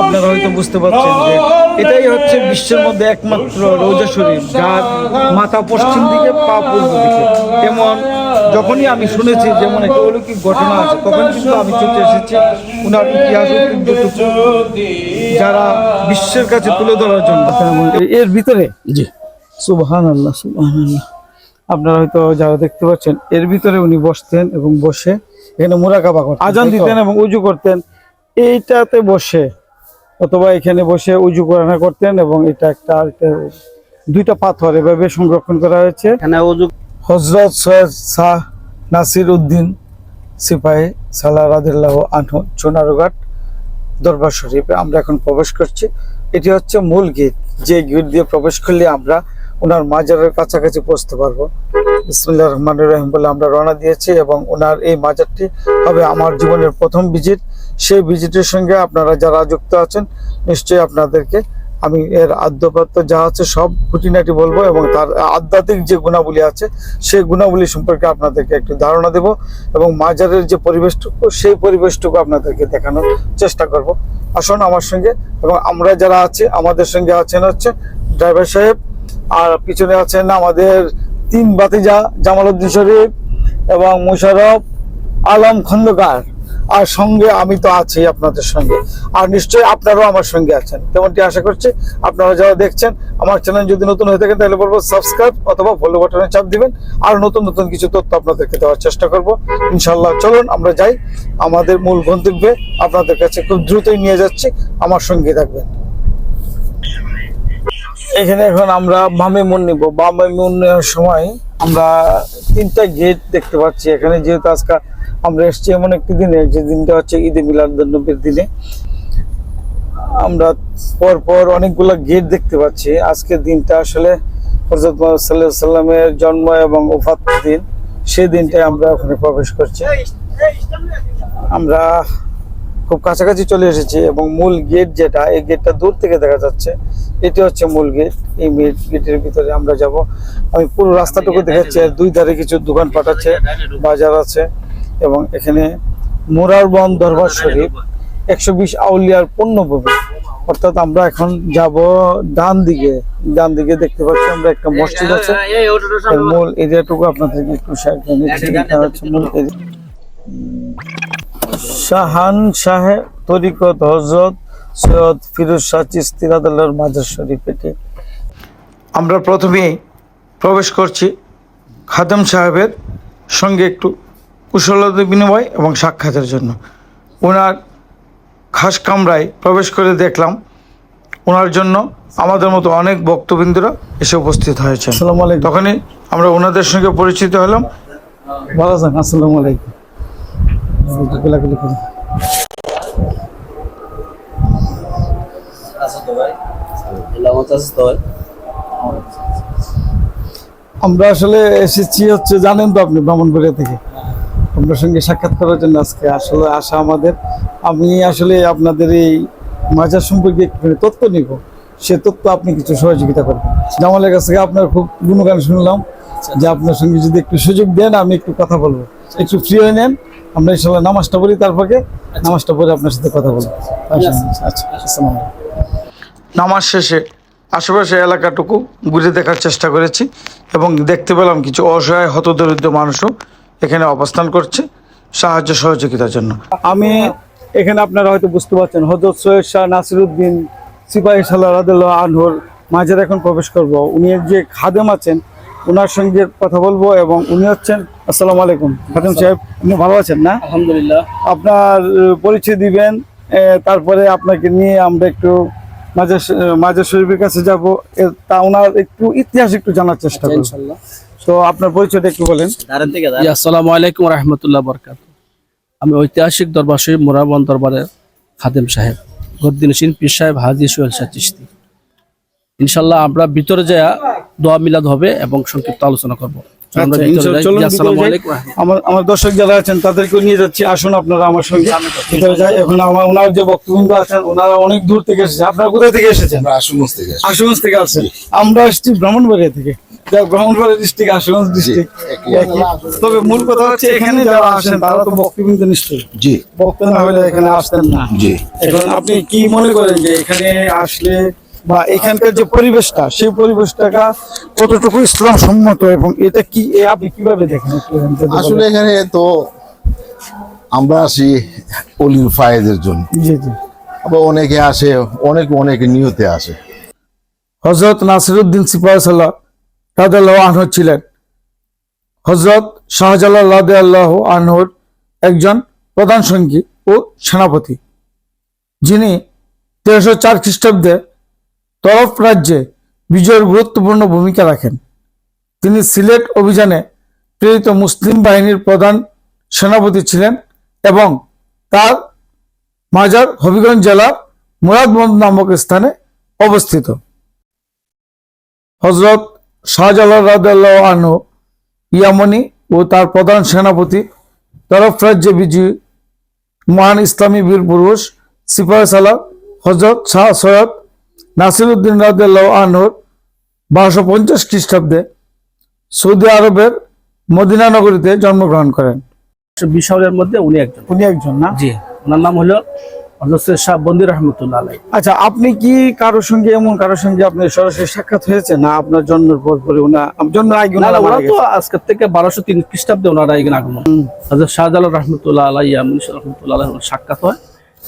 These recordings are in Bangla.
আপনারা হয়তো বুঝতে পারছেন যে এটাই হচ্ছে বিশ্বের মধ্যে একমাত্র রোজা শরীফ যার মাথা পশ্চিম দিকে পা পূর্ব দিকে। এমন যখনই আমি শুনেছি যেমন একটা অলৌকিক ঘটনা আছে তখন কিন্তু আমি ছুটে এসেছি ওনার ইতিহাস যারা বিশ্বের কাছে তুলে ধরার জন্য। এর ভিতরে? জি। সুবহান আল্লাহ সুবহান আল্লাহ আপনারা হয়তো যারা দেখতে পাচ্ছেন এর ভিতরে উনি বসতেন এবং বসে এখানে মুরাকাবা করতেন। আজান দিতেন এবং উজু করতেন। এইটাতে বসে অথবা এখানে বসে উজু করানা করতেন এবং এটা একটা দুইটা পাথর এভাবে সংরক্ষণ করা হয়েছে। এখানে উজু হজরত সৈয়দ শাহ নাসির উদ্দিন সিপাহী সালাহ রাদিল্লাহ আনহু চোনারুঘাট দরবার শরীফে আমরা এখন প্রবেশ করছি। এটি হচ্ছে মূল গেট। যে গেট দিয়ে প্রবেশ করলে আমরা ওনার মাজারের কাছাকাছি পৌঁছতে পারব। বিসমুল্লাহ রহমান রহিম বলে আমরা রওনা দিয়েছি এবং ওনার এই মাজারটি হবে আমার জীবনের প্রথম ভিজিট। সেই ভিজিটের সঙ্গে আপনারা যারা যুক্ত আছেন, নিশ্চয়ই আপনাদেরকে আমি এর আদ্যপাত্য যা আছে সব খুঁটিনাটি বলব এবং তার আধ্যাত্মিক যে গুণাবলী আছে, সেই গুণাবলী সম্পর্কে আপনাদেরকে একটু ধারণা দেব এবং মাজারের যে পরিবেশটুকু, সেই পরিবেশটুকু আপনাদেরকে দেখানোর চেষ্টা করব। আসুন আমার সঙ্গে এবং আমরা যারা আছি, আমাদের সঙ্গে আছেন হচ্ছে ড্রাইভার সাহেব আর পিছনে আছেন আমাদের তিন বাতিজা জামাল উদ্দিন শরীফ এবং মুশারফ আলম খন্দকার। আর সঙ্গে আমি তো আছি আপনাদের সঙ্গে। আর নিশ্চয়ই আপনারাও আমার সঙ্গে আছেন। তেমনটি আশা করছি, আপনারা যারা দেখছেন, আমার চ্যানেল যদি নতুন হয়ে থাকেন, তাহলে বলব সাবস্ক্রাইব অথবা ফলো বাটনে চাপ দিবেন। আর নতুন নতুন কিছু তথ্য আপনাদেরকে দেওয়ার চেষ্টা করব। ইনশাল্লাহ চলুন আমরা যাই। আমাদের মূল গন্তব্যে আপনাদের কাছে খুব দ্রুতই নিয়ে যাচ্ছি। আমার সঙ্গে থাকবেন। এখানে এখন আমরা বামে মন নিব। বামে মন নেওয়ার সময় আমরা তিনটা গেট দেখতে পাচ্ছি। এখানে যেহেতু আজকে আমরা এসেছি এমন একটি দিনে, যে দিনটা হচ্ছে ঈদে মিলাদুন্নবীর দিনে। আমরা পরপর পর অনেকগুলো গেট দেখতে পাচ্ছি। আজকের দিনটা আসলে হজরত সাল্লামের জন্ম এবং ওফাত দিন। সেই দিনটাই আমরা ওখানে প্রবেশ করছি। আমরা খুব কাছাকাছি চলে এসেছি এবং মূল গেট যেটা, এই গেটটা দূর থেকে দেখা যাচ্ছে, এটি হচ্ছে মূল গেট এই গেটের ভিতরে আমরা যাব। আমি পুরো রাস্তাটুকু দেখাচ্ছি, আর দুই ধারে কিছু দোকান পাঠাচ্ছে বাজার আছে, এবং এখানে মোরারবন দরবার শরীফ, একশো বিশ আউলিয়ার পণ্যভূমি। অর্থাৎ আমরা এখন যাব ডান দিকে। ডান দিকে দেখতে পাচ্ছি আমরা একটা মসজিদ আছে। মূল এরিয়াটুকু আপনাদেরকে একটু শেয়ার করে নিচ্ছি। এটা হচ্ছে মূল area। শাহান শাহে তরিকত হজরত সৈয়দ ফিরোজ শাহ চিস্তি রাদাল্লাহর মাজার শরীফ এটি। আমরা প্রথমেই প্রবেশ করছি খাদেম সাহেবের সঙ্গে একটু কুশলতা বিনিময় এবং সাক্ষাতের জন্য। ওনার খাস কামরায় প্রবেশ করে দেখলাম ওনার জন্য আমাদের মতো অনেক বক্তবৃন্দরা এসে উপস্থিত হয়েছে আসসালামু আলাইকুম। তখনই আমরা ওনাদের সঙ্গে পরিচিত হলাম। ভালো আসসালামু আলাইকুম। আমরা আসলে এসেছি হচ্ছে, জানেন তো আপনি ব্রাহ্মণবাড়িয়া থেকে। আপনার সঙ্গে সাক্ষাৎ করার জন্য আজকে আসলে আসা আমাদের। আমি আসলে আপনাদের এই মাজার সম্পর্কে তথ্য নিব। সে তথ্য আপনি কিছু সহযোগিতা করবেন। জামালের কাছ থেকে আপনার খুব গুণগান শুনলাম। যে আপনার সঙ্গে যদি একটু সুযোগ দেন, আমি একটু কথা বলব। একটু ফ্রি হয়ে নেন। আমরা ইনশাল্লাহ নামাজটা বলি তারপরে নামাজটা পরে আপনার সাথে কথা বলব। আচ্ছা আসসালাম নামাজ শেষে আশেপাশে এলাকাটুকু ঘুরে দেখার চেষ্টা করেছি এবং দেখতে পেলাম কিছু অসহায় হতদরিদ্র মানুষও এখানে অবস্থান করছে সাহায্য সহযোগিতার জন্য। আমি এখানে আপনারা হয়তো বুঝতে পারছেন হজরত সৈয়দ শাহ নাসিরুদ্দিন সিপাহী সাল্লাহ আনহুর মাঝের এখন প্রবেশ করব। উনি যে খাদেম আছেন ওনার সঙ্গে কথা বলব এবং উনি হচ্ছেন আসসালামু আলাইকুম। খাদেম সাহেব আপনি ভালো আছেন না? আলহামদুলিল্লাহ। আপনার পরিচয় দিবেন তারপরে আপনাকে নিয়ে আমরা একটু মাজার মাজার শরীফের কাছে যাব। তা ওনার একটু ইতিহাস একটু জানার চেষ্টা করব তো আপনার পরিচয়টা একটু বলেন। আসসালামু আলাইকুম রহমতুল্লাহ বরকাত আমি ঐতিহাসিক দরবার শরীফ মোরাবন দরবারের খাদেম সাহেব গদ্দিনসিন পীর সাহেব হাজি সোহেল শাহ চিস্তি ইনশাল্লাহ আমরা ভিতরে যাওয়া দোয়া মিলাদ হবে এবং সংক্ষিপ্ত আলোচনা করব। আমরা আচ্ছা। আমার আমার দর্শক যারা আছেন তাদেরকেও নিয়ে যাচ্ছি। আসুন আপনারা আমার সঙ্গে। ভিতরে যাই। এখন আমার ওনার যে বক্তব্য আছেন ওনারা অনেক দূর থেকে এসেছেন আপনারা কোথা থেকে এসেছেন? আশুগঞ্জ থেকে আসছি। আশুগঞ্জ থেকে আসছেন। আমরা আসছি ব্রাহ্মণবাড়িয়া থেকে। যা ডিস্ট্রিক্ট আশুগঞ্জ ডিস্ট্রিক্ট তবে মূল কথা হচ্ছে এখানে যারা আসেন তারা তো বক্তব্য নিশ্চয়ই। জি। বক্তব্য না হলে এখানে আসতেন না। জি। এখন আপনি কি মনে করেন যে এখানে আসলে বা এখানকার যে পরিবেশটা সেই পরিবেশটাকা কতটুকু ইসলাম সম্মত এবং এটা কি আপনি কীভাবে দেখেন? আসলে এখানে তো আমরা আসি অলির ফায়েদের জন্য। জি জি। আবার অনেকে আসে অনেক অনেক নিয়তে আসে। হজরত নাসিরুদ্দিন সিপাহ সাল্লাহ রাদাল্লাহ আনহ ছিলেন। হজরত শাহজালাল রাদাল্লাহ আনহর একজন প্রধান সঙ্গী ও সেনাপতি। যিনি তেরোশো চার খ্রিস্টাব্দে তরফ রাজ্যে বিজয়ের গুরুত্বপূর্ণ ভূমিকা রাখেন। তিনি সিলেট অভিযানে প্রেরিত মুসলিম বাহিনীর প্রধান সেনাপতি ছিলেন এবং তার মাজার হবিগঞ্জ জেলার মুরাদবন্দ নামক স্থানে অবস্থিত। হজরত শাহজালাল আনহু, ইয়ামনি ও তার প্রধান সেনাপতি, তরফ রাজ্যে বিজয়ী মহান ইসলামী বীর পুরুষ, সিপাহ সালাহ হজরত শাহ সৈয়দ নাসিরুদ্দিন রাদাল্লাহ আনহুর বারোশো পঞ্চাশ খ্রিস্টাব্দে সৌদি আরবের মদিনা নগরীতে জন্মগ্রহণ করেন। বিশালের মধ্যে উনি একজন। উনি একজন না? জি ওনার নাম হলো শাহ বন্দির রহমতুল্লাহ আচ্ছা আপনি কি কারোর সঙ্গে এমন কারোর সঙ্গে আপনার সরাসরি সাক্ষাৎ হয়েছে না আপনার জন্মের পর পরে জন্ম আগে ওরা তো আজকের থেকে বারোশো তিন খ্রিস্টাব্দে ওনারা এখানে আগমন। শাহজালাল রহমতুল্লাহ আলাই রহমতুল্লাহ সাক্ষাৎ হয়।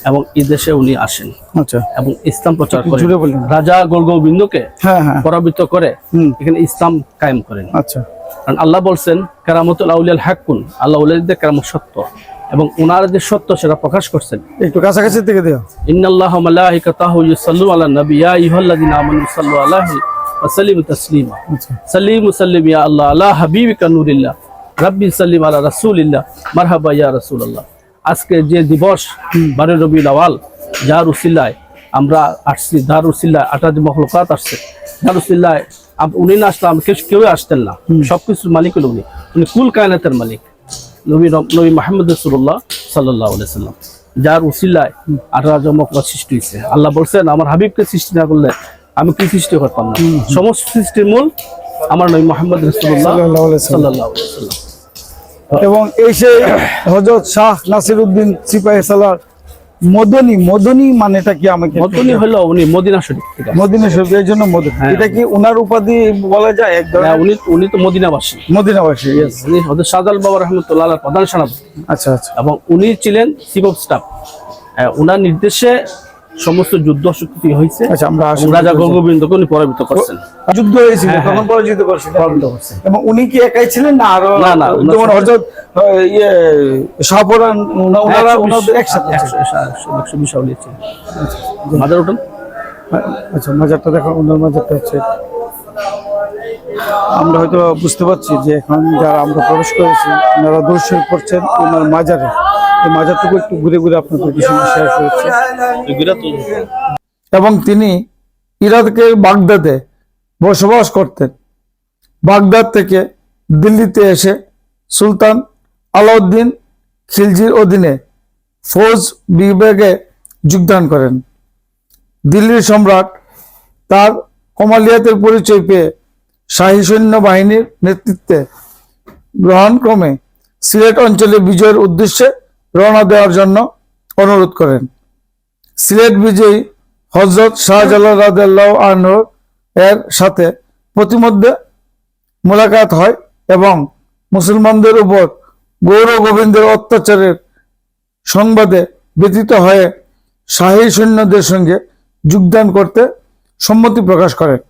এবং এই দেশে উনি আসেন। আচ্ছা। এবং ইসলাম প্রচার করেন। রাজা গোলগোবিন্দকে হ্যাঁ হ্যাঁ। পরাবিত করে এখানে ইসলাম কায়েম করেন। আচ্ছা। কারণ আল্লাহ বলছেন কেরামতুল আউলিয়াল হাক্কুন আল্লাহ কেরামত সত্য। এবং ওনার যে সত্য সেটা প্রকাশ করছেন। একটু কাছাকাছি থেকে দেও। ইন্নাল্লাহ মালাইকাতাহু ইউসাল্লু আলা নবী আমানু সাল্লু আলাইহি ওয়া সাল্লিমু তাসলিমা। আচ্ছা। সাল্লিমু সাল্লিম ইয়া আল্লাহ আলা হাবিবিকা নূরিল্লাহ। রাব্বি সাল্লিম আলা রাসূলিল্লাহ। মারহাবা ইয়া রাসূলুল্লাহ। আজকে যে দিবস বারে রবি আওয়াল যার উসিলায় আমরা আসছি দার উসিলায় আটা যে মখলুকাত আসছে দার উসিলায় আপ- উনি না আসলাম কেউ আসতেন না। সবকিছুর মালিক হলো উনি। উনি কুল কায়নাতের মালিক। নবী নবী মাহমুদ রসুল্লাহ সাল্লাহ সাল্লাম যার উসিলায় আঠারো জমকলা সৃষ্টি হয়েছে। আল্লাহ বলছেন আমার হাবিবকে সৃষ্টি না করলে আমি কি সৃষ্টি করতাম না? সমস্ত সৃষ্টির মূল আমার নবী মোহাম্মদ রসুল্লাহ। সাল্লাহ সাল্লাম এবং এই সেই হজরত শাহ নাসির উদ্দিন সিপাহী সালার মদনী মদনী মানেটা কি আমাকে মতনি হলো উনি মদিনা শরীফ থেকে মদিনা শরীফ এর জন্য মদনী। হ্যাঁ। এটা কি উনার উপাধি বলা যায় এক হ্যাঁ, ধরনের উনি উনি তো মদিনাবাসী। মদিনাবাসী. উনি হজরত শাহজাল বাবা রহমতুল্লাহ প্রধান সেনাপতি। আচ্ছা আচ্ছা। এবং উনি ছিলেন চিফ অফ স্টাফ ওনার নির্দেশে সমস্ত যুদ্ধ শক্তি হয়েছে আচ্ছা আমরা রাজা গোবিন্দকে উনি পরাজিত করছেন যুদ্ধ হয়েছিল হ্যাঁ, তখন হ্যাঁ। পরাজিত করছিলেন পরাজিত করছেন এবং উনি কি একাই ছিলেন না আরও না, না, যেমন আহ, ইয়ে শাহপুরান ওনারা ওনাদের একসাথে ছিলেন। একশো- একশো- একশো বিশ আউলিয়া ছিলেন। মাদার উঠুন আচ্ছা মাজারটা দেখো ওনার মাজারটা হচ্ছে আমরা হয়তো বুঝতে পারছি যে এখন যারা আমরা প্রবেশ করেছি ওনারা দর্শন করছেন ওনার মাজারে মাজারটুকু একটু ঘুরে ঘুরে আপনাদের শেয়ার এবং তিনি ইরাকের বাগদাদে বসবাস করতেন। বাগদাদ থেকে দিল্লিতে এসে সুলতান আলাউদ্দিন খিলজির অধীনে ফৌজ বিভাগে যোগদান করেন। দিল্লির সম্রাট তার কমালিয়াতের পরিচয় পেয়ে শাহী সৈন্য বাহিনীর নেতৃত্বে গ্রহণক্রমে সিলেট অঞ্চলে বিজয়ের উদ্দেশ্যে রওনা দেওয়ার জন্য অনুরোধ করেন। সিলেট বিজয়ী হজরত শাহজালাল রাদিয়াল্লাহু আনহু এর সাথে প্রতিমধ্যে মোলাকাত হয় এবং মুসলমানদের উপর গৌর গোবিন্দের অত্যাচারের সংবাদে ব্যতীত হয়ে শাহী সৈন্যদের সঙ্গে যোগদান করতে সম্মতি প্রকাশ করেন।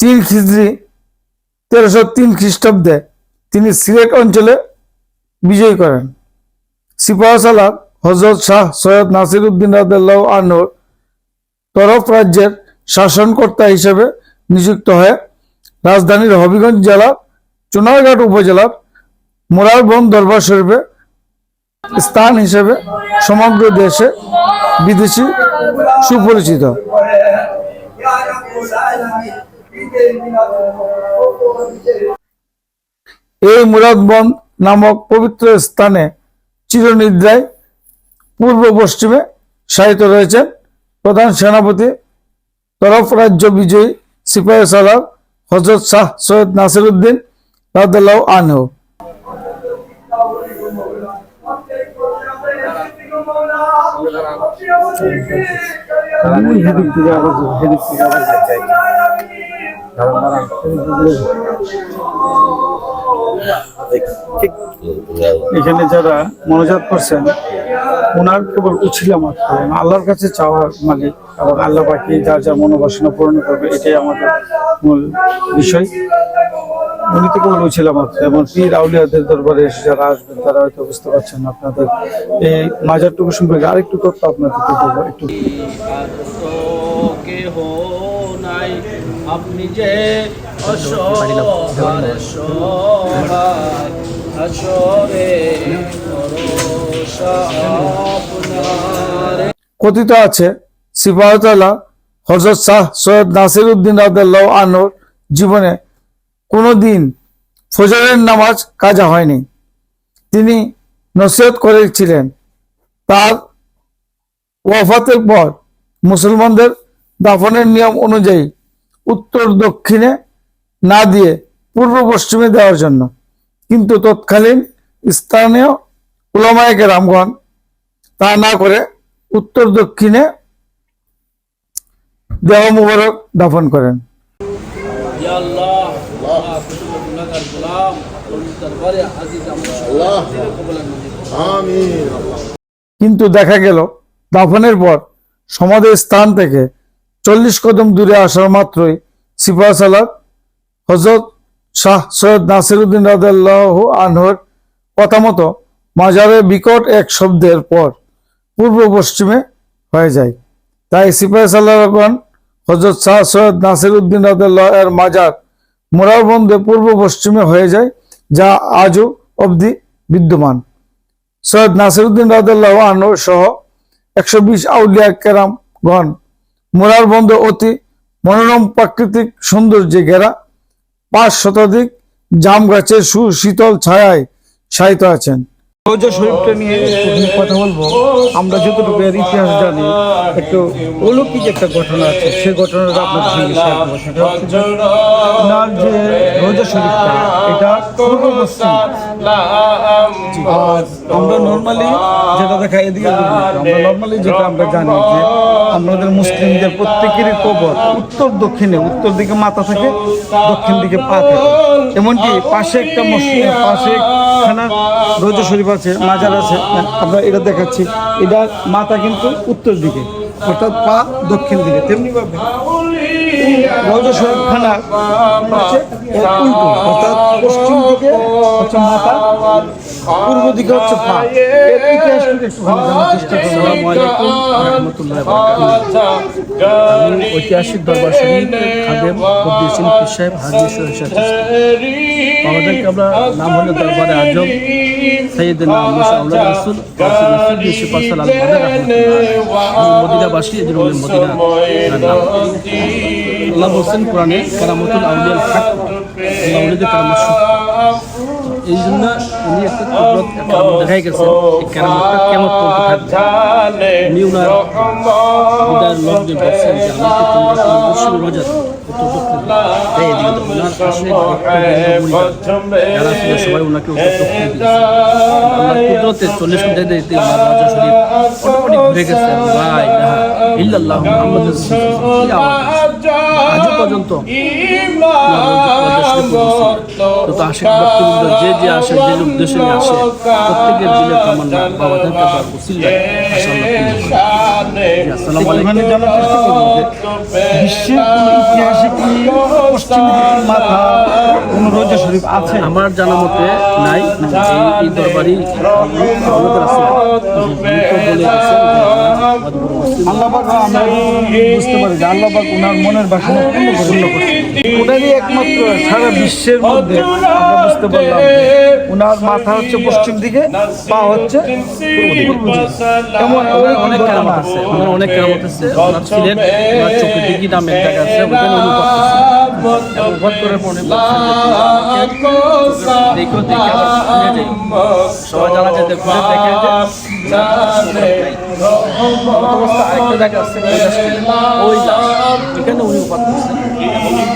তিন খিজরি তেরোশো তিন খ্রিস্টাব্দে তিনি সিলেট অঞ্চলে বিজয় করেন। সিপাহ সালার হজরত শাহ সৈয়দ নাসির উদ্দিন আনোর তরফ রাজ্যের শাসনকর্তা হিসেবে নিযুক্ত হয়ে রাজধানীর হবিগঞ্জ জেলার চুনারঘাট উপজেলার মোরারবন দরবার শরীফে স্থান হিসেবে সমগ্র দেশে বিদেশি সুপরিচিত। এই মুরাদবন নামক পবিত্র স্থানে চিরনিদ্রায় পূর্ব পশ্চিমে শায়িত রয়েছেন প্রধান সেনাপতি তরফ রাজ্য বিজয়ী সিপাহী সালার হজরত শাহ সৈয়দ নাসির উদ্দিন রাদিয়াল্লাহু আনহু। এখানে যারা মনোজাত করছেন ওনার কেবল উছিলা মাত্র। আল্লাহর কাছে চাওয়ার মানে এবং আল্লাহ পাখি যার যার মনোবাসনা পূরণ করবে, এটাই আমাদের মূল বিষয়। উনি তো কেবল উছিলা মাত্র। এবং পীর আউলিয়াদের দরবারে এসে যারা আসবেন, তারা হয়তো বুঝতে পারছেন আপনাদের এই মাজারটুকু সম্পর্কে। আরেকটু তথ্য আপনাদের একটু। আপনি যে কথিত আছে সিপাহতাল্লাহ হজরত শাহ সৈয়দ নাসির উদ্দিন রাদিয়াল্লাহু আনহুর জীবনে কোনোদিন ফজরের নামাজ কাজা হয়নি। তিনি নসিহত করেছিলেন, তার ওয়াফাতের পর মুসলমানদের দাফনের নিয়ম অনুযায়ী উত্তর দক্ষিণে না দিয়ে পূর্ব পশ্চিমে দেওয়ার জন্য। কিন্তু তৎকালীন স্থানীয় উলামায়ে রামগণ তা না করে উত্তর দক্ষিণে দেহ মুবারক দাফন করেন। কিন্তু দেখা গেল, দাফনের পর সমাধির স্থান থেকে চল্লিশ কদম দূরে আসার মাত্রই সিপাহ সালাদ হজরত শাহ সৈয়দ নাসিরুদ্দিন রাদাল্লাহ আনহর কথা মতো মাজারের বিকট এক শব্দের পর পূর্ব পশ্চিমে হয়ে যায়। তাই সিপাহ সাল্লাহগণ হজরত শাহ সৈয়দ নাসিরুদ্দিন রাদাল্লাহ এর মাজার মোরার বন্ধে পূর্ব পশ্চিমে হয়ে যায়, যা আজও অবধি বিদ্যমান। সৈয়দ নাসিরুদ্দিন রাদিয়াল্লাহু আনহু সহ একশো বিশ আউলিয়া কেরাম গণ মোরার বন্ধ অতি মনোরম প্রাকৃতিক সৌন্দর্যে ঘেরা পাঁচ শতাধিক জাম গাছের সুশীতল ছায়ায় শায়িত আছেন। শরীফটা নিয়ে কথা বলব। আমরা ইতিহাস জানি, একটু ঘটনা নর্মালি যেটা দেখা যেটা আমরা জানি আমাদের মুসলিমদের প্রত্যেকেরই কবর উত্তর দক্ষিণে, উত্তর দিকে মাথা থাকে, দক্ষিণ দিকে পা থাকে। এমনকি পাশে একটা মসজিদ পাশে রোজা শরীফ আছে, মাজার আছে। আমরা এটা দেখাচ্ছি। এটা মাথা কিন্তু উত্তর দিকে, অর্থাৎ পা দক্ষিণ দিকে, তেমনি ভাবে। শরীফ খানা হচ্ছে অর্থাৎ পশ্চিম দিকে মাথা পূর্ব দিকে হচ্ছে পা এর ইতিহাসটা একটুখানি জানার চেষ্টা করব আসসালামু আলাইকুম। রহমতুল্লাহ আমি ঐতিহাসিক দরবার শরীফের খাদেম কদ্দিসিন পীর সাহেব হাজি সহিষা আমাদেরকে আমরা নাম হলো দরবারে আজম সৈয়দিন মুসা আউলাদ রাসূল রাহমাতুল্লাহ মদিনাবাসী মদিনা আল্লাহ বলছেন কোরআনে কারামতুল আউলিয়াল হক আল্লাহ ওলিদের কারামত। এই জন্য উনি একটা কুদরত একটা দেখাই গেছেন। এই কারামতটা কেমন পর্যন্ত থাকবে? উনি বলছেন যে আমাকে তোমরা রোজা সবাই ওনাকে কুদরতে চল্লিশ ঘণ্টা দিতে ওনার রোজা শরীফ অটোমেটিক ঘুরে গেছে। মুহাম্মাদুর পর্যন্ত। তো আশিক ভক্তবৃন্দ যে যে আসে যে উদ্দেশ্যে নিয়ে আসে প্রত্যেকের দিলে তামান্না আসসালামু আলাইকুম। আছে? আমার জানা মতে নাই। এই এই দরবারই আল্লাহ আমরা বুঝতে পারি যে আল্লাহ পাক ওনার মনের বাসনা করে ওনারই একমাত্র সারা বিশ্বের মধ্যে আমরা বুঝতে পারলাম ওনার মাথা হচ্ছে পশ্চিম দিকে পা হচ্ছে এমন অনেক কেরামত আছে। ওনার অনেক কেরামত আছে। ওনার ছিলেন ওনার চোখে দিঘি নামে এক জায়গা আছে ওখানে করতেছেন করার পর দেখো দেখে সবাই জানা যেতে ঘুরে দেখে আরেকটা জায়গা আছে ওই এখানে উনি উপাত করছেন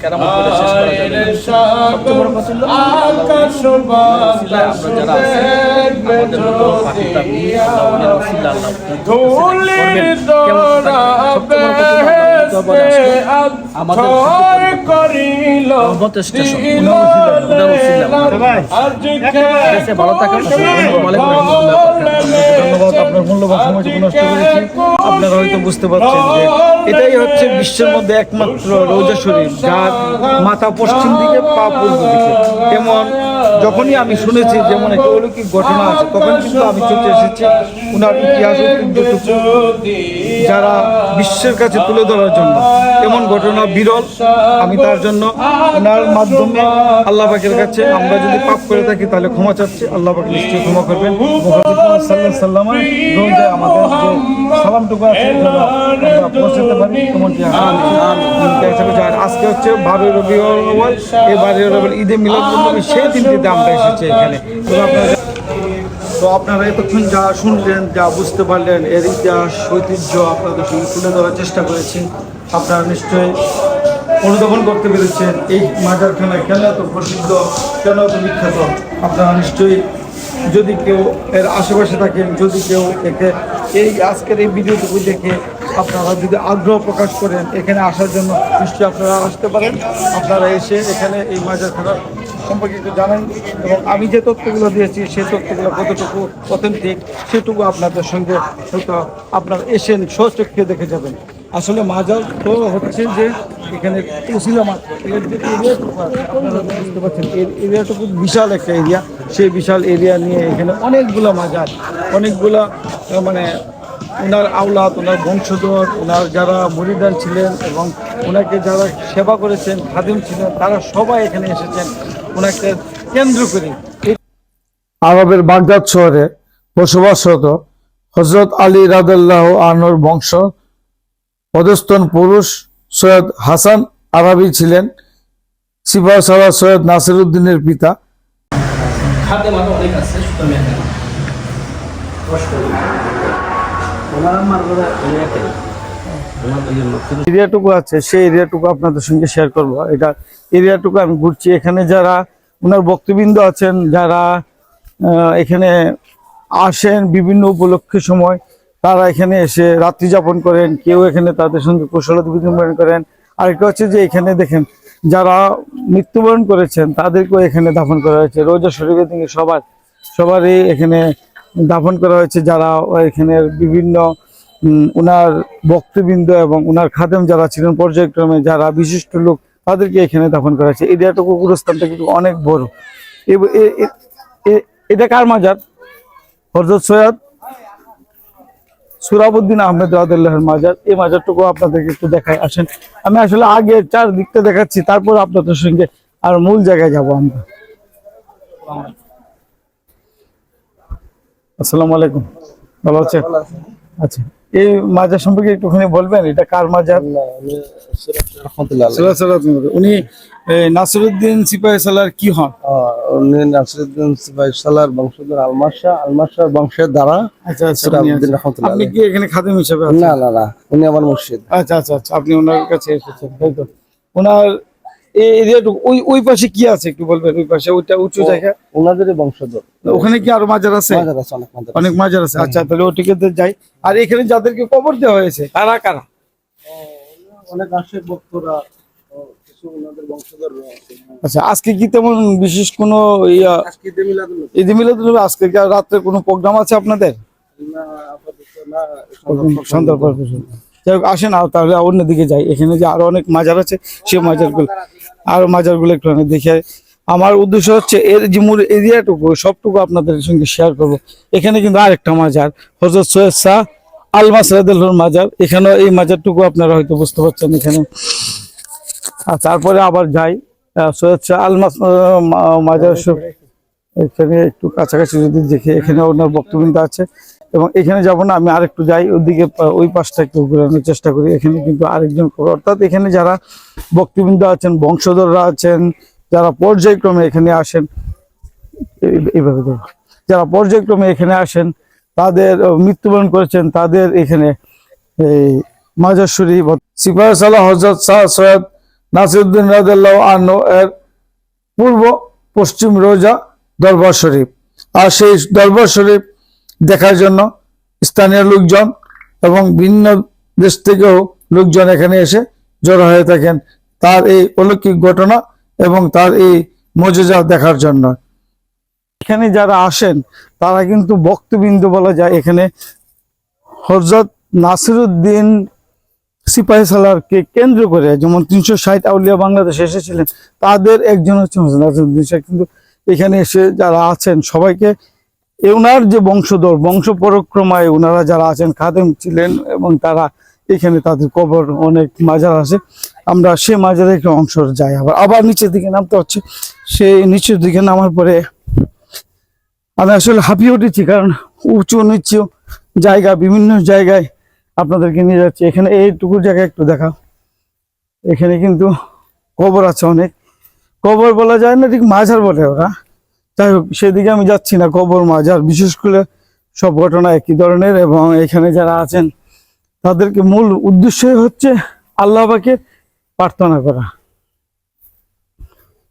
কেরামত বলে শেষ করা যাবে। সবচেয়ে বড় কথা হলো আমরা যারা আছি আমাদের মতো পাখিটা নিয়ে আল্লাহ আল্লাহ করবেন। কেমন সবচেয়ে বড় কথা আপনার মূল্যবান আপনারা হয়তো বুঝতে পারছেন যে এটাই হচ্ছে বিশ্বের মধ্যে একমাত্র রোজা শরীফ যার মাথা পশ্চিম দিকে পা পূর্ব দিকে যেমন যখনই আমি শুনেছি যেমন একটা অলৌকিক ঘটনা আছে তখন কিন্তু আমি চলে এসেছি ওনার ইতিহাস যারা বিশ্বের কাছে তুলে ধরার জন্য এমন ঘটনা বিরল। আমি তার জন্য ওনার মাধ্যমে আল্লাহ পাকের কাছে আমরা যদি পাপ করে থাকি তাহলে ক্ষমা চাচ্ছি। আল্লাহ পাক নিশ্চয়ই ক্ষমা করবেন। সাল্লাহ সাল্লামের আজকে হচ্ছে বারোই রবি আউয়াল। এই বারোই রবি ঈদে মিলাদ সেই দিনটিতে আমরা এসেছি এখানে। তো আপনারা তো আপনারা এতক্ষণ যা শুনলেন, যা বুঝতে পারলেন, এর ইতিহাস, ঐতিহ্য আপনাদের সঙ্গে তুলে ধরার চেষ্টা করেছি। আপনারা নিশ্চয়ই অনুধাবন করতে পেরেছেন, এই মাজারখানা কেন এত প্রসিদ্ধ, কেন এত বিখ্যাত? আপনারা নিশ্চয়ই যদি কেউ এর আশেপাশে থাকেন, যদি কেউ একে এই আজকের এই ভিডিওটুকু দেখে আপনারা যদি আগ্রহ প্রকাশ করেন, এখানে আসার জন্য নিশ্চয়ই আপনারা আসতে পারেন। আপনারা এসে এখানে এই মাজারখানা সম্পর্কে একটু জানেন এবং আমি যে তথ্যগুলো দিয়েছি, সেই তথ্যগুলো কতটুকু অথেন্টিক সেটুকু আপনাদের সঙ্গে হয়তো আপনার এসেন স্বচক্ষে দেখে যাবেন। আসলে মাজার তো হচ্ছে যে এখানে এর বুঝতে পারছেন বিশাল একটা এরিয়া। সেই বিশাল এরিয়া নিয়ে এখানে অনেকগুলো মাজার, অনেকগুলো মানে ওনার আওলাদ, ওনার বংশধর, ওনার যারা মরিদান ছিলেন এবং ওনাকে যারা সেবা করেছেন, খাদিম ছিলেন, তারা সবাই এখানে এসেছেন ওনাকে কেন্দ্র করে। আরবের বাগদাদ শহরে বসবাসরত হজরত আলী রাদাল্লাহ আনোর বংশ পদস্থন পুরুষ সৈয়দ হাসান আরবি ছিলেন সিপাহ সালার সৈয়দ নাসির উদ্দিনের পিতা এরিয়াটুকু আছে সেই এরিয়াটুকু আপনাদের সঙ্গে শেয়ার করব। এটা এরিয়াটুকু আমি ঘুরছি। এখানে যারা ওনার বক্তবৃন্দ আছেন যারা এখানে আসেন বিভিন্ন উপলক্ষে সময় তারা এখানে এসে রাত্রি যাপন করেন, কেউ এখানে তাদের সঙ্গে কুশলতা বিনিময় করেন। আরেকটা হচ্ছে যে এখানে দেখেন, যারা মৃত্যুবরণ করেছেন, তাদেরকেও এখানে দাফন করা হয়েছে। রোজা শরীফের দিকে সবার, সবারই এখানে দাফন করা হয়েছে। যারা এখানের বিভিন্ন উনার বক্তবৃন্দ এবং উনার খাদেম যারা ছিলেন পর্যায়ক্রমে, যারা বিশিষ্ট লোক, তাদেরকে এখানে দাফন করা হয়েছে। এরিয়াটুকু গুরুস্থানটা কিন্তু অনেক বড়। এটা কার মাজার? হরজত সৈয়দ সুরাবুদ্দিন আহমেদ রাদুল্লাহের মাজার এই মাজারটুকু আপনাদেরকে একটু দেখাই আসেন। আমি আসলে আগে চার দিকটা দেখাচ্ছি তারপর আপনাদের সঙ্গে আর মূল জায়গায় যাব আমরা। আসসালামু আলাইকুম। ভালো আছেন? আচ্ছা এই মাজার সম্পর্কে একটুখানি বলবেন এটা কার মাজার? উনি নাসিরুদ্দিন সিপাহী সালার কি হন? উনি নাসিরুদ্দিন সিপাহী সালার বংশধর আলমাসা আলমাসার বংশের দ্বারা আচ্ছা আচ্ছা। আপনি কি এখানে খাদেম হিসেবে আছেন? না না না উনি আমার মুর্শিদ। আচ্ছা আচ্ছা আচ্ছা আপনি ওনার কাছে এসেছেন তাই তো? ওনার এই এরিয়াটুকু ওই ওই পাশে কি আছে একটু বলবেন? ওই পাশে ওইটা উঁচু জায়গা? ওনাদেরই বংশধর। ওখানে কি আরও মাজার আছে? মাজার আছে অনেক মাজার আছে। অনেক মাজার আছে। আচ্ছা তাহলে ওটিকে যাই। আর এখানে যাদেরকে কবর দেওয়া হয়েছে কারা? কারা অনেক আশেক ভক্তরা আচ্ছা আজকে কি তেমন বিশেষ কোনো ঈদে মিলাদুল আজকে রাত্রে কোনো প্রোগ্রাম আছে আপনাদের? না, আপাতত না, সন্ধ্যার পর যাই হোক আসেন আর তাহলে অন্যদিকে যাই। এখানে যে আরও অনেক মাজার আছে সেই মাজারগুলো আরও মাজারগুলো একটু দেখে আমার উদ্দেশ্য হচ্ছে এর যে মূল এরিয়াটুকু সবটুকু আপনাদের সঙ্গে শেয়ার করব। এখানে কিন্তু আরেকটা মাজার হজরত সৈয়দ শাহ রাদিল্লাহর মাজার। এখানেও এই মাজারটুকু আপনারা হয়তো বুঝতে পারছেন এখানে। আর তারপরে আবার যাই সৈয়দ শাহ আলমাস মাজার এখানে একটু কাছাকাছি যদি দেখি, এখানে ওনার বক্তব্য আছে। এবং এখানে যাব না, আমি আরেকটু যাই, ওদিকে পা- ওই পাশটা একটু ঘুরানোর চেষ্টা করি। এখানে কিন্তু আরেকজন অর্থাৎ এখানে যারা বক্তিবৃন্দ আছেন, বংশধররা আছেন, যারা পর্যায়ক্রমে এখানে আসেন এইভাবে দেখো যারা পর্যায়ক্রমে এখানে আসেন, তাদের মৃত্যুবরণ করেছেন, তাদের এখানে এই মাজার শরীফ সিপাহ সালাহ হজরত শাহ সৈয়দ নাসিরুদ্দিন রাজাল্লাহ আন্ন এর পূর্ব পশ্চিম রোজা দরবার শরীফ। আর সেই দরবার শরীফ দেখার জন্য স্থানীয় লোকজন এবং ভিন্ন দেশ থেকেও লোকজন এখানে এসে জড়ো হয়ে থাকেন। তার এই অলৌকিক ঘটনা এবং তার এই মজেজা দেখার জন্য। এখানে যারা আসেন, তারা কিন্তু বক্তবিন্দু বলা যায় এখানে। হজরত নাসিরুদ্দিন সিপাহী সালারকে কেন্দ্র করে যেমন তিনশো ষাট আউলিয়া বাংলাদেশে এসেছিলেন, তাদের একজন হচ্ছে হজরত নাসিরুদ্দিন শাহ। কিন্তু এখানে এসে যারা আছেন সবাইকে ওনার যে বংশধর, বংশ পরক্রমায় ওনারা যারা আছেন, খাদেম ছিলেন এবং তারা এখানে তাদের কবর অনেক মাজার আছে। আমরা সে মাজারে একটু অংশ যাই আবার। আবার নিচের দিকে নামতে হচ্ছে। সে নিচের দিকে নামার পরে আমি আসলে হাঁপিয়ে উঠেছি, কারণ উঁচু নিচু জায়গা, বিভিন্ন জায়গায় আপনাদেরকে নিয়ে যাচ্ছি। এখানে এইটুকু জায়গা একটু দেখা এখানে কিন্তু কবর আছে অনেক। কবর বলা যায় না ঠিক মাঝার বলে ওরা। যাই হোক, সেদিকে আমি যাচ্ছি না, কবর মাজার বিশেষ করে সব ঘটনা একই ধরনের এবং এখানে যারা আছেন, তাদেরকে মূল উদ্দেশ্যই হচ্ছে আল্লাহবাকে প্রার্থনা করা।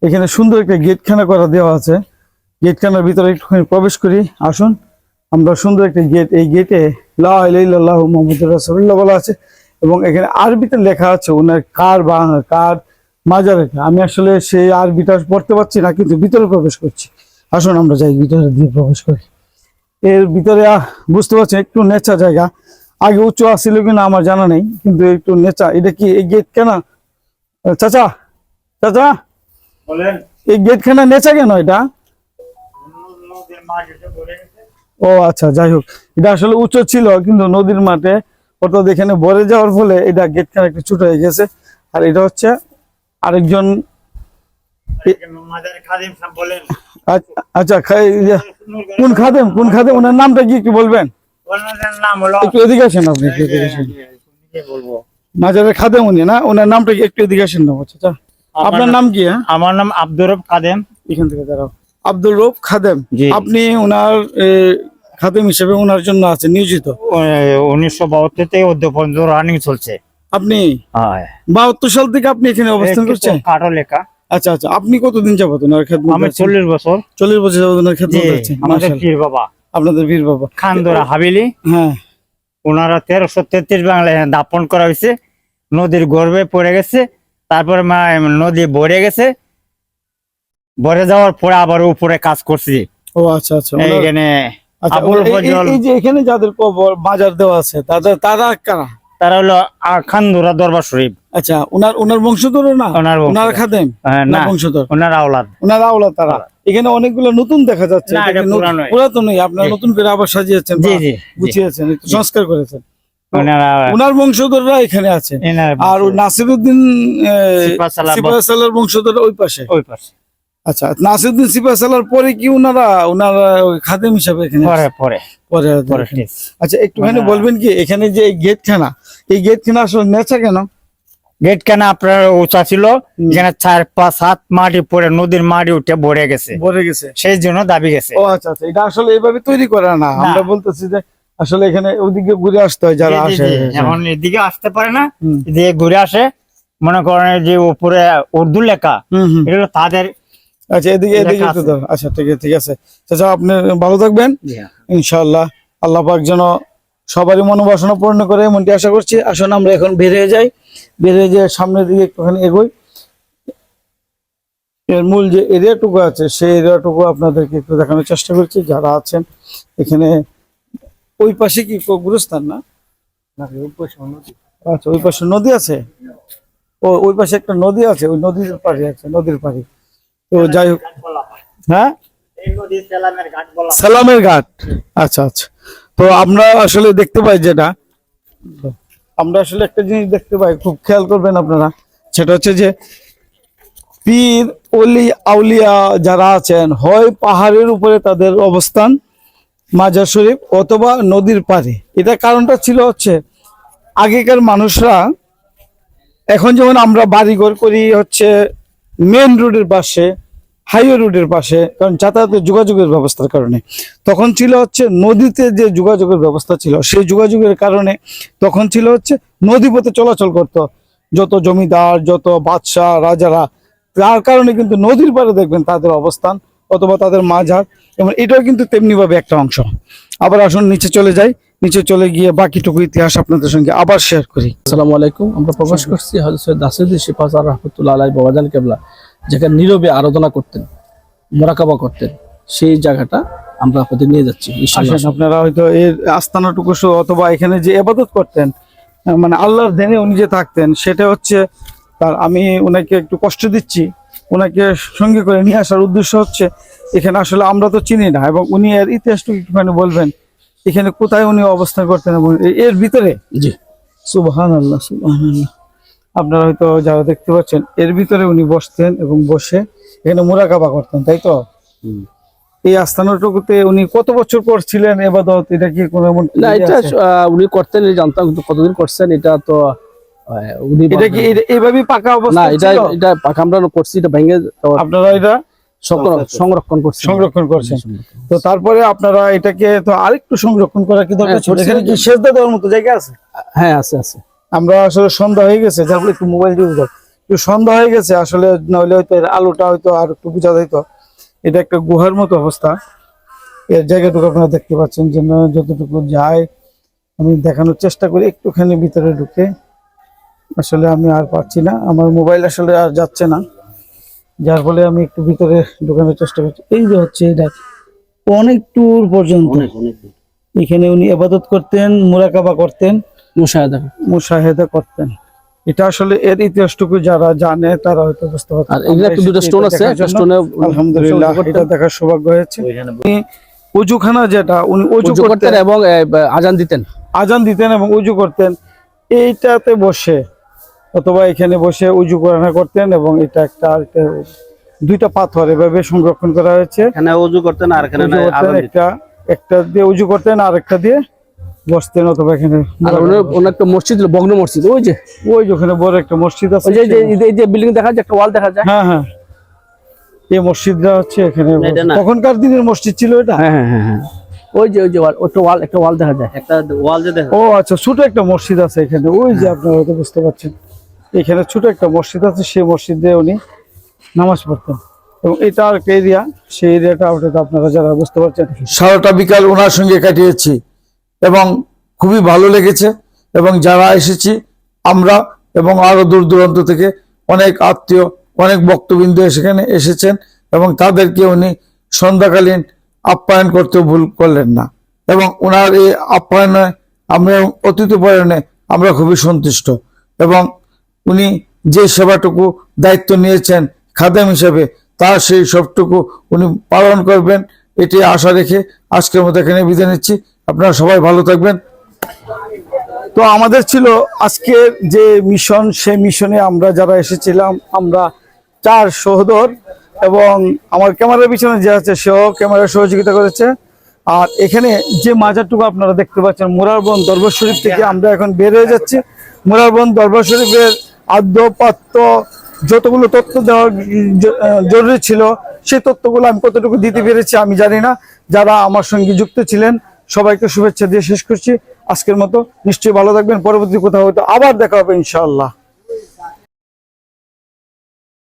এখানে সুন্দর একটা গেটখানা করা দেওয়া আছে। গেটখানার ভিতরে একটুখানি প্রবেশ করি, আসুন। আমরা সুন্দর একটা গেট এই গেটে লাহ মোহাম্মদ রাসুল্লাহ বলা আছে এবং এখানে আরবিতে লেখা আছে ওনার কার বা কার মাজার আমি আসলে সেই আরবিটা পড়তে পারছি না কিন্তু ভিতরে প্রবেশ করছি। আসুন আমরা যাই ভিতরে দিয়ে প্রবেশ করি। এর ভিতরে বুঝতে পারছেন একটু নেচা জায়গা। আগে উঁচু আসছিল কিনা আমার জানা নেই কিন্তু একটু নেচা। এটা কি এই গেট কেন? চাচা চাচা বলেন। এই গেটখানা নেচা কেন এটা? ও আচ্ছা যাই হোক। এটা আসলে উঁচু ছিল কিন্তু নদীর মাঠে অর্থাৎ এখানে ভরে যাওয়ার ফলে এটা গেট গেটখানা একটু ছোট হয়ে গেছে। আর এটা হচ্ছে আরেকজন মাজারে খাদিম সাহেব বলেন আচ্ছা, খা- কোন খাদেম? কোন খাদেম? ওনার নামটা কি একটু বলবেন? ওনাদের একটু এদিকে আসেন আপনি একটু এদিকে আসেন। কি বলব। মাজারের খাদেম উনি না? ওনার নামটা কি একটু এদিকে আসেন না আচ্ছা আপনার নাম কি হ্যাঁ? আমার নাম আব্দুর কাদেম এখান থেকে দাঁড়াও। আব্দুল রব খাদেম। আপনি ওনার খাদেম হিসেবে ওনার জন্য আছে নিয়োজিত? উনিশশো বাহাত্তর থেকে পর্যন্ত রানিং চলছে। আপনি? হ্যাঁ। বাহাত্তর সাল থেকে আপনি এখানে অবস্থান করছেন? কাটো লেখা। আচ্ছা আচ্ছা। আপনি কতদিন যাবত ওনার খেদমত আমি চল্লিশ বছর। চল্লিশ বছর যাবত ওনার খেদমত করছেন আমাদের। পীর বাবা। আপনাদের বীর বাবা। খানদরা হাবিলি। হ্যাঁ। ওনারা তেরোশো তেত্রিশ বাংলায় দাপন করা হয়েছে। নদীর গর্ভে পড়ে গেছে। তারপরে নদী ভরে গেছে। ভরে যাওয়ার পরে আবার উপরে কাজ করছি। ও আচ্ছা আচ্ছা। এইখানে আচ্ছা, এই- যে এখানে যাদের বাজার দেওয়া আছে তাদের তারা কারা? তারা হলো খানদুরা দরবার শরীফ। আচ্ছা ওনার ওনার বংশধর না? ওনার ওনার খাদেম? হ্যাঁ, না বংশধর? ওনার আওলাদ। ওনার আওলা তারা। এখানে অনেকগুলো নতুন দেখা যাচ্ছে। পুরাতনই আপনারা নতুন করে আবার সাজিয়েছেন জি জি গুছিয়েছেন সংস্কার করেছেন। ওনারা বংশধররা এখানে আছে। আর নাসিরুদ্দিন সিপাহ সালার সিপাহ সালার বংশধর ওই পাশে। ওই পাশে। আচ্ছা নাসিরুদ্দিন সিপাহ সালার পরে কি ওনারা ওনারা খাদেম হিসাবে এখানে পরে পরে। পরে পরে। আচ্ছা একটুখানি বলবেন কি এখানে যে এই গেটখানা এই গেটখানা আসলে নেচা কেন? গেট কেন আপনার উঁচা ছিল যেখানে চার পাঁচ সাত মাটি পরে নদীর মাটি উঠে ভরে গেছে। ভরে গেছে। সেই জন্য দাবি গেছে। ও আচ্ছা আচ্ছা এটা আসলে এইভাবে তৈরি করা না। আমরা বলতেছি যে আসলে এখানে ওদিকে ঘুরে আসতে হয় যারা আসে। এখন এদিকে আসতে পারে না। এদিকে ঘুরে আসে। মনে করেন যে উপরে উর্দু লেখা এটা তাদের আচ্ছা এদিকে এদিকে একটু দাও। আচ্ছা ঠিক আছে ঠিক আছে। আচ্ছা আপনি ভালো থাকবেন। ইনশাআল্লাহ আল্লাহ পাক যেন সবারই মনোবাসনা পূর্ণ করে এমনটি আশা করছি। আসুন আমরা এখন বের হয়ে যাই। বের হয়ে যেয়ে সামনের দিকে একটুখানি এগোই। এর মূল যে এরিয়াটুকু আছে সেই এরিয়াটুকু আপনাদেরকে একটু দেখানোর চেষ্টা করছি যারা আছেন। এখানে ওই পাশে কি কো- গুরুস্থান না আচ্ছা ওই পাশে নদী আছে? ও ওই পাশে একটা নদী আছে ওই নদীর পাড়ে আছে নদীর পাড়ে। তো যাই হোক। হ্যাঁ? সালামের ঘাট। আচ্ছা আচ্ছা। তো আমরা আসলে দেখতে পাই যেটা। আমরা আসলে একটা জিনিস দেখতে পাই, খুব খেয়াল করবেন আপনারা। সেটা হচ্ছে যে, পীর অলি আউলিয়া যারা আছেন, হয় পাহাড়ের উপরে তাদের অবস্থান মাজার শরীফ অথবা নদীর পাড়ে। এটা কারণটা ছিল হচ্ছে, আগেকার মানুষরা, এখন যেমন আমরা বাড়িঘর করি, হচ্ছে মেন রোডের পাশে, হাইওয়ে রোডের পাশে, কারণ যাতায়াতের যোগাযোগের ব্যবস্থার কারণে। তখন ছিল হচ্ছে নদীতে যে যোগাযোগের ব্যবস্থা ছিল, সেই যোগাযোগের কারণে তখন ছিল হচ্ছে নদীপথে চলাচল করত। যত জমিদার, যত বাদশাহ, রাজারা, তার কারণে কিন্তু নদীর পাড়ে দেখবেন তাদের অবস্থান অথবা তাদের মাঝার। এবং এটাও কিন্তু তেমনিভাবে একটা অংশ। আবার আসুন, নিচে চলে যাই। নিচে চলে গিয়ে বাকিটুকু ইতিহাস আপনাদের সঙ্গে আবার শেয়ার করি। আসসালামু আলাইকুম। আমরা প্রবেশ করছি হজরত সৈয়দ নাসিরুদ্দিন শিফাজার রহমতুল্লাহ আলাই বাবাজান কেবলা যেখানে নীরবে আরাধনা করতেন মোরাকাবা করতেন। সেই জায়গাটা আমরা আপনাদের নিয়ে যাচ্ছি আপনারা হয়তো এর আস্তানাটুকু অথবা এখানে যে এবাদত করতেন মানে আল্লাহর ধ্যানে উনি যে থাকতেন সেটা হচ্ছে তার আমি ওনাকে একটু কষ্ট দিচ্ছি ওনাকে সঙ্গে করে নিয়ে আসার উদ্দেশ্য হচ্ছে এখানে আসলে আমরা তো চিনি না এবং উনি এর ইতিহাসটুকু একটুখানি বলবেন এখানে কোথায় উনি অবস্থান করতেন এবং এর ভিতরে? জি। সুবহান আল্লাহ সুবহান আল্লাহ আপনারা হয়তো যারা দেখতে পাচ্ছেন এর ভিতরে উনি বসতেন এবং বসে এখানে মোরাকাবা করতেন তাই তো? এই আস্থানটুকুতে উনি কত বছর করছিলেন এবাদত? এটা কি কোনো না ইয়ে এটা উনি করতেন এটা জানতাম কিন্তু কতদিন করছেন এটা তো উনি এটা কি এটা- এইভাবেই পাকা না অবস্থা এটা ছিল? এটা পাকা আমরা করছি এটা ভেঙে আপনারা এটা সংরক্ষণ করছি সংরক্ষণ করছেন। তো তারপরে আপনারা এটাকে তো আরেকটু সংরক্ষণ করা কি দরকার হ্যাঁ, ছিল? এখানে কি সেজদা দেওয়ার মতো জায়গা আছে? হ্যাঁ আছে আছে। আমরা আসলে সন্ধ্যা হয়ে গেছে যার ফলে একটু মোবাইল ইউজ কর একটু সন্ধ্যা হয়ে গেছে আসলে নইলে হয়তো এর আলোটা হয়তো আর একটু বোঝা যেত। এটা একটা গুহার মতো অবস্থা। এর জায়গাটুকু আপনারা দেখতে পাচ্ছেন যে না যতটুকু যায় আমি দেখানোর চেষ্টা করি একটুখানি ভিতরে ঢুকে। আসলে আমি আর পারছি না আমার মোবাইল আসলে আর যাচ্ছে না। যার ফলে আমি একটু ভিতরে ঢুকানোর চেষ্টা করছি। এই যে হচ্ছে এটা অনেক দূর পর্যন্ত। এখানে উনি আবাদত করতেন মুরাকাবা করতেন মুশাহাদা। মুশাহেদা করতেন। এটা আসলে এর ইতিহাসটুকু যারা জানে তারা হয়তো বুঝতে পারছে আর এগুলা একটু দুটো স্টোন আছে একটা স্টোনে আলহামদুলিল্লাহ এটা দেখার সৌভাগ্য হয়েছে। উনি উজুখানা যেটা উনি উজু করতেন। করতেন এবং আজান দিতেন। আজান দিতেন এবং উজু করতেন। এইটাতে বসে অথবা এখানে বসে উজু করানা করতেন এবং এটা একটা দুইটা পাথর এভাবে সংরক্ষণ করা হয়েছে। এখানে উজু করতেন আর এখানে একটা একটা দিয়ে উজু করতেন আর একটা দিয়ে বসতেন অথবা এখানে একটা মসজিদ ভগ্ন মসজিদ ওই যে? ওই যে ওখানে বড় একটা মসজিদ আছে যে যে- এই যে- বিল্ডিং দেখা যায় একটা ওয়াল দেখা যায়। হ্যাঁ হ্যাঁ। এই মসজিদটা হচ্ছে এখানে তখনকার দিনের মসজিদ ছিল এটা? হ্যাঁ হ্যাঁ হ্যাঁ হ্যাঁ। ওই যে ওই যে একটা ওয়াল একটা ওয়াল দেখা যায়। একটা ওয়াল যে দেখো ও আচ্ছা ছোট একটা মসজিদ আছে এখানে। ওই যে আপনারা হয়তো বুঝতে পারছেন। এখানে ছোট একটা মসজিদ আছে, সেই মসজিদে উনি নামাজ পড়তেন। এবং এটা আর একটা এরিয়া সেই এরিয়াটা হয়তো আপনারা যারা বুঝতে পারছেন। সারাটা বিকাল ওনার সঙ্গে কাটিয়েছি এবং খুবই ভালো লেগেছে। এবং যারা এসেছি, আমরা এবং আরও দূর দূরান্ত থেকে অনেক আত্মীয়, অনেক বক্তবৃন্দ সেখানে এসেছেন এবং তাদেরকে উনি সন্ধ্যাকালীন আপ্যায়ন করতে ভুল করলেন না। এবং ওনার এই আপ্যায়নে, আমরা অতীত পরায়ণে আমরা খুবই সন্তুষ্ট। এবং উনি যে সেবাটুকু দায়িত্ব নিয়েছেন খাদেম হিসেবে, তার সেই সবটুকু উনি পালন করবেন, এটি আশা রেখে আজকের মতো এখানে বিদায় নিচ্ছি। আপনারা সবাই ভালো থাকবেন। তো আমাদের ছিল আজকের যে মিশন, সেই মিশনে আমরা যারা এসেছিলাম, আমরা চার সহোদর এবং আমার ক্যামেরার পিছনে যে আছে, সেও ক্যামেরার সহযোগিতা করেছে। আর এখানে যে মাজারটুকু আপনারা দেখতে পাচ্ছেন, মোরারবন দরবার শরীফ থেকে আমরা এখন বের হয়ে যাচ্ছি। মোরারবন দরবার শরীফের আদ্য পাত্য যতগুলো তথ্য দেওয়া জরুরি ছিল, সেই তথ্যগুলো আমি কতটুকু দিতে পেরেছি আমি জানি না। যারা আমার সঙ্গে যুক্ত ছিলেন, সবাইকে শুভেচ্ছা দিয়ে শেষ করছি। আজকের মতো নিশ্চয়ই ভালো থাকবেন। পরবর্তী কোথাও হয়তো আবার দেখা হবে ইনশাআল্লাহ।